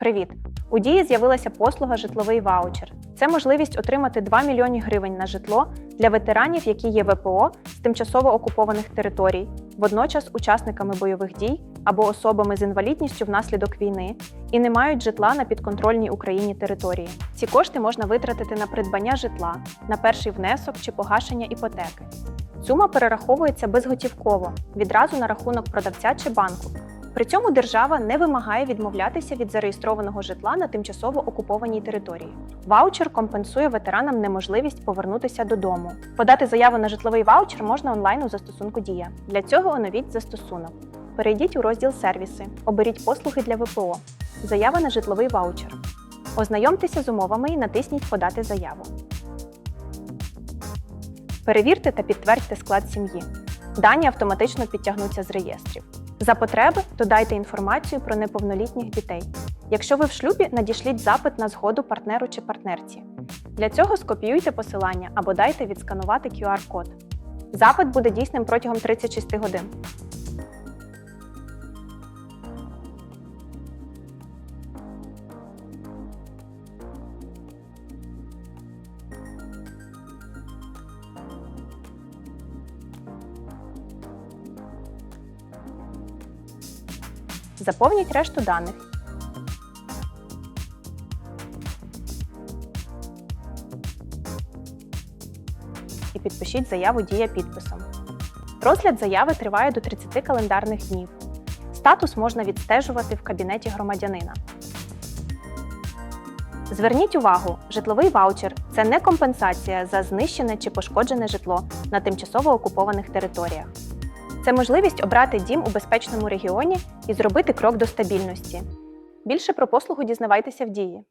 Привіт! У дії з'явилася послуга житловий ваучер. Це можливість отримати 2 мільйони гривень на житло для ветеранів, які є ВПО з тимчасово окупованих територій, водночас учасниками бойових дій або особами з інвалідністю внаслідок війни і не мають житла на підконтрольній Україні території. Ці кошти можна витратити на придбання житла, на перший внесок чи погашення іпотеки. Сума перераховується безготівково відразу на рахунок продавця чи банку. При цьому держава не вимагає відмовлятися від зареєстрованого житла на тимчасово окупованій території. Ваучер компенсує ветеранам неможливість повернутися додому. Подати заяву на житловий ваучер можна онлайн у застосунку Дія. Для цього оновіть застосунок. Перейдіть у розділ Сервіси, оберіть послуги для ВПО, заява на житловий ваучер. Ознайомтеся з умовами і натисніть Подати заяву. Перевірте та підтвердьте склад сім'ї. Дані автоматично підтягнуться з реєстрів. За потреби додайте інформацію про неповнолітніх дітей. Якщо ви в шлюбі, надішліть запит на згоду партнеру чи партнерці. Для цього скопіюйте посилання або дайте відсканувати QR-код. Запит буде дійсним протягом 36 годин. Заповніть решту даних. І підпишіть заяву Дія підписом. Розгляд заяви триває до 30 календарних днів. Статус можна відстежувати в кабінеті громадянина. Зверніть увагу, житловий ваучер це не компенсація за знищене чи пошкоджене житло на тимчасово окупованих територіях. Це можливість обрати дім у безпечному регіоні і зробити крок до стабільності. Більше про послугу дізнавайтеся в дії.